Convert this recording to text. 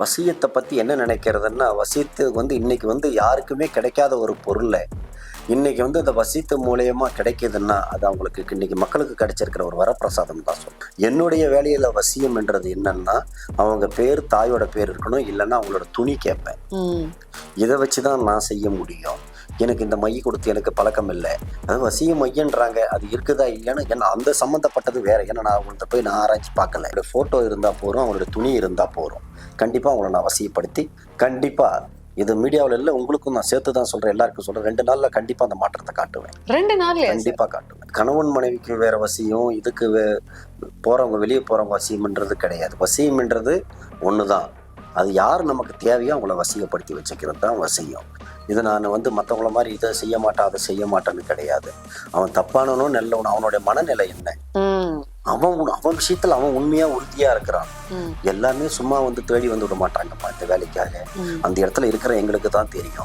வசியத்தை பற்றி என்ன நினைக்கிறதுன்னா வசியத்து வந்து இன்னைக்கு வந்து யாருக்குமே கிடைக்காத ஒரு பொருளை இன்னைக்கு வந்து அந்த வசித்து மூலியமா கிடைக்குதுன்னா அது அவங்களுக்கு இன்னைக்கு மக்களுக்கு கிடைச்சிருக்கிற ஒரு வரப்பிரசாதம் தான் சொல்றேன். என்னுடைய வேலையில வசியம் என்றது என்னன்னா அவங்க பேர் தாயோட பேர் இருக்கணும் இல்லைன்னா அவங்களோட துணி கேட்பேன். இதை வச்சு தான் நான் செய்ய முடியும். எனக்கு இந்த மை கொடுத்து எனக்கு பழக்கம் இல்லை. அது வசிய மையன்றாங்க. அது இருக்குதா இல்லைன்னு ஏன்னா அந்த சம்மந்தப்பட்டது வேற. ஏன்னா நான் அவங்கள்ட்ட போய் நான் ஆராய்ச்சி பார்க்கல. என்னோட ஃபோட்டோ இருந்தால் போகிறோம் அவங்களோட துணி இருந்தால் போகிறோம் கண்டிப்பாக அவங்கள நான் வசியப்படுத்தி கண்டிப்பாக இது மீடியாவில் இல்லை உங்களுக்கும் நான் சேர்த்து தான் சொல்கிறேன் எல்லாருக்கும் சொல்கிறேன் ரெண்டு நாளில் கண்டிப்பாக அந்த மாற்றத்தை காட்டுவேன். ரெண்டு நாள்ல கண்டிப்பாக காட்டுவேன். கணவன் மனைவிக்கு வேற வசியம் இதுக்கு வே போகிறவங்க வெளியே போகிறவங்க வசியம்ன்றது கிடையாது. வசியம்ன்றது ஒன்று தான் அது யார் நமக்கு தேவையோ அவங்கள வசியப்படுத்தி வச்சுக்கிறது தான் வசியம். இது நான் வந்து மற்றவங்கள மாதிரி இதை செய்ய மாட்டேன் அதை செய்ய மாட்டேன்னு கிடையாது. அவன் தப்பானவனும் நல்லவனும். அவனுடைய மனநிலை என்ன? அவன் அவன் விஷயத்தில் அவன் உண்மையாக உறுதியாக இருக்கிறான். எல்லாமே சும்மா வந்து தேடி வந்து விட மாட்டாங்கம்மா இந்த வேலைக்காக. அந்த இடத்துல இருக்கிற எங்களுக்கு தான் தெரியும்.